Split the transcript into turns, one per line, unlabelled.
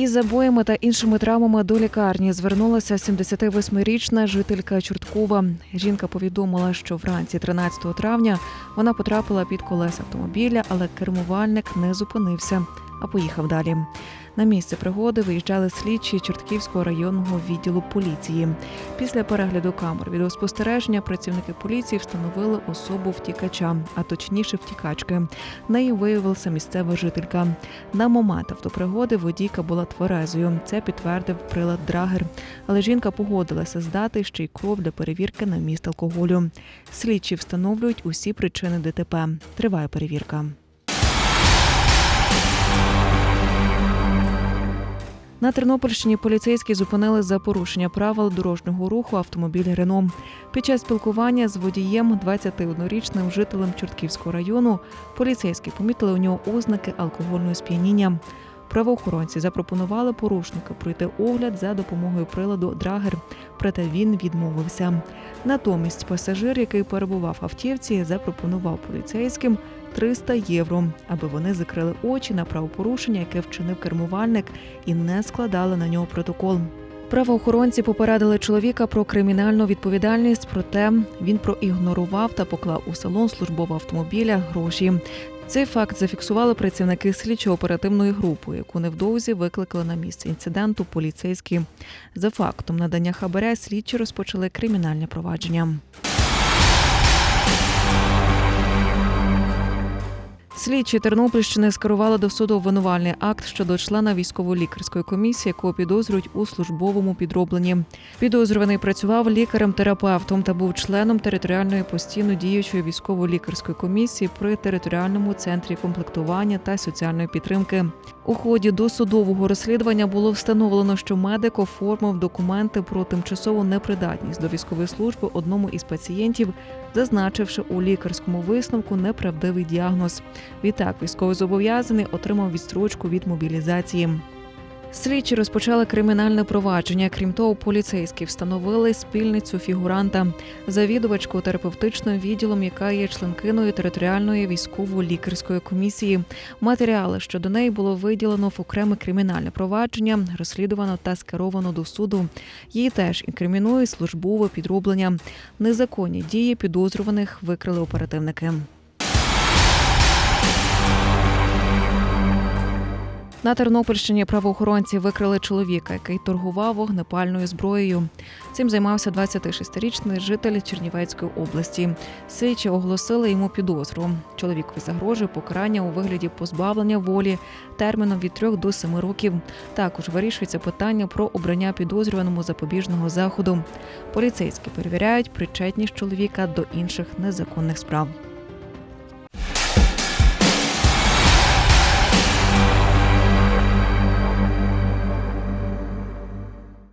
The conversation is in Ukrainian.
Із забоями та іншими травмами до лікарні звернулася 78-річна жителька Чорткова. Жінка повідомила, що вранці 13 травня вона потрапила під колеса автомобіля, але кермувальник не зупинився, а поїхав далі. На місце пригоди виїжджали слідчі Чортківського районного відділу поліції. Після перегляду камер відеоспостереження працівники поліції встановили особу втікача, а точніше втікачки. Нею виявилася місцева жителька. На момент автопригоди водійка була тверезою. Це підтвердив прилад Драгер. Але жінка погодилася здати ще й кров для перевірки на міст алкоголю. Слідчі встановлюють усі причини ДТП. Триває перевірка. На Тернопільщині поліцейські зупинили за порушення правил дорожнього руху автомобіль Рено. Під час спілкування з водієм, 21-річним жителем Чортківського району, поліцейські помітили у нього ознаки алкогольного сп'яніння. Правоохоронці запропонували порушнику пройти огляд за допомогою приладу Драгер, проте він відмовився. Натомість пасажир, який перебував в автівці, запропонував поліцейським 300 євро, аби вони закрили очі на правопорушення, яке вчинив кермувальник, і не складали на нього протокол. Правоохоронці попередили чоловіка про кримінальну відповідальність, проте він проігнорував та поклав у салон службового автомобіля гроші. Цей факт зафіксували працівники слідчо-оперативної групи, яку невдовзі викликали на місце інциденту поліцейські. За фактом надання хабаря слідчі розпочали кримінальне провадження. Слідчі Тернопільщини скерували до суду обвинувальний акт щодо члена військово-лікарської комісії, якого підозрюють у службовому підробленні. Підозрюваний працював лікарем-терапевтом та був членом територіальної постійно діючої військово-лікарської комісії при територіальному центрі комплектування та соціальної підтримки. У ході досудового розслідування було встановлено, що медик оформив документи про тимчасову непридатність до військової служби одному із пацієнтів, зазначивши у лікарському висновку неправдивий діагноз. Відтак військовозобов'язаний отримав відстрочку від мобілізації. Слідчі розпочали кримінальне провадження. Крім того, поліцейські встановили спільницю фігуранта, завідувачку терапевтичним відділом, яка є членкиною територіальної військово-лікарської комісії. Матеріали щодо неї було виділено в окреме кримінальне провадження, розслідувано та скеровано до суду. Її теж інкримінує службове підроблення. Незаконні дії підозрюваних викрили оперативники. На Тернопільщині правоохоронці викрили чоловіка, який торгував вогнепальною зброєю. Цим займався 26-річний житель Чернівецької області. Слідчі оголосили йому підозру. Чоловікові загрожує покарання у вигляді позбавлення волі терміном від 3 до 7 років. Також вирішується питання про обрання підозрюваному запобіжного заходу. Поліцейські перевіряють причетність чоловіка до інших незаконних справ.